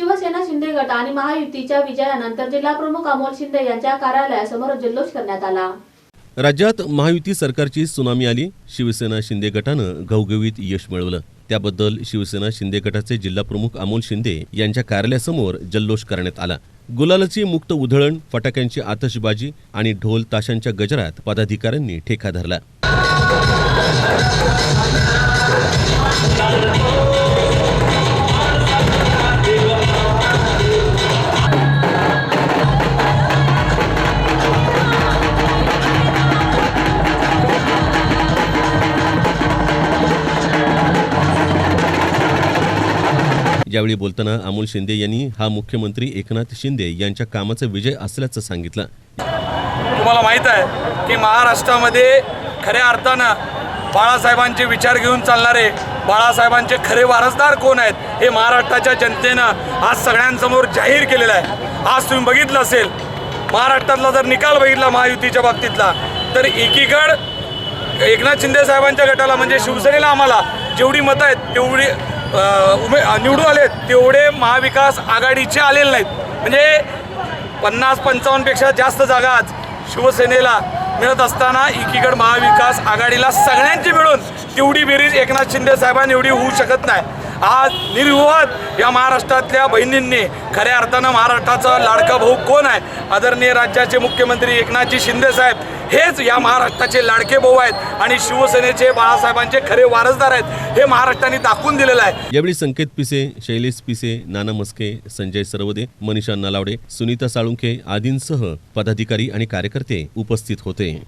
शिवसेना शिंदे गट आणि महायुतीच्या विजयानंतर जिल्हाप्रमुख अमोल शिंदे यांच्या कार्यालयासमोर जल्लोष करण्यात आला. राज्यात महायुती सरकारची सुनामी आली शिवसेना शिंदे गटानं घवघवीत यश मिळवलं. त्याबद्दल शिवसेना शिंदे गटाचे जिल्हाप्रमुख अमोल शिंदे यांच्या कार्यालयासमोर जल्लोष करण्यात आला. गुलालाची मुक्त उधळण फटाक्यांची आतषबाजी आणि ढोल ताशांच्या गजरात पदाधिकाऱ्यांनी ठेका धरला. यावेळी बोलताना अमोल शिंदे यांनी हा मुख्यमंत्री एकनाथ शिंदे यांच्या कामाचा विजय असल्याचं सांगितलं. तुम्हाला माहीत आहे की महाराष्ट्रामध्ये खऱ्या अर्थानं बाळासाहेबांचे विचार घेऊन चालणारे बाळासाहेबांचे खरे वारसदार कोण आहेत हे महाराष्ट्राच्या जनतेनं आज सगळ्यांसमोर जाहीर केलेलं आहे. आज तुम्ही बघितलं असेल महाराष्ट्रातला जर निकाल बघितला महायुतीच्या बाबतीतला तर एकीकड एकनाथ शिंदे साहेबांच्या गटाला म्हणजे शिवसेनेला आम्हाला जेवढी मतं आहेत तेवढी उमे निवडून आलेत. तेवढे महाविकास आघाडीचे आलेले नाहीत. म्हणजे पन्नास पंचावन्नपेक्षा जास्त जागा आज शिवसेनेला मिळत असताना एकीकडे महाविकास आघाडीला सगळ्यांची मिळून तेवढी बेरीज एकनाथ शिंदे साहेबांनी एवढी होऊ शकत नाही. आज निर्विवाद या महाराष्ट्रातल्या बहिणींनी. खऱ्या अर्थानं महाराष्ट्राचा लाडका भाऊ कोण आहे? आदरणीय राज्याचे मुख्यमंत्री एकनाथजी शिंदे साहेब हेच या महाराष्ट्राचे लाडके भाऊ आहेत आणि शिवसेनेचे बाळासाहेबांचे खरे वारसदार आहेत हे महाराष्ट्राने दाखवून दिलेलं आहे. यावेळी संकेत पिसे शैलेश पिसे नाना मस्के संजय सरवदे मनीषा नलावडे सुनीता साळुंखे आदींसह पदाधिकारी आणि कार्यकर्ते उपस्थित होते.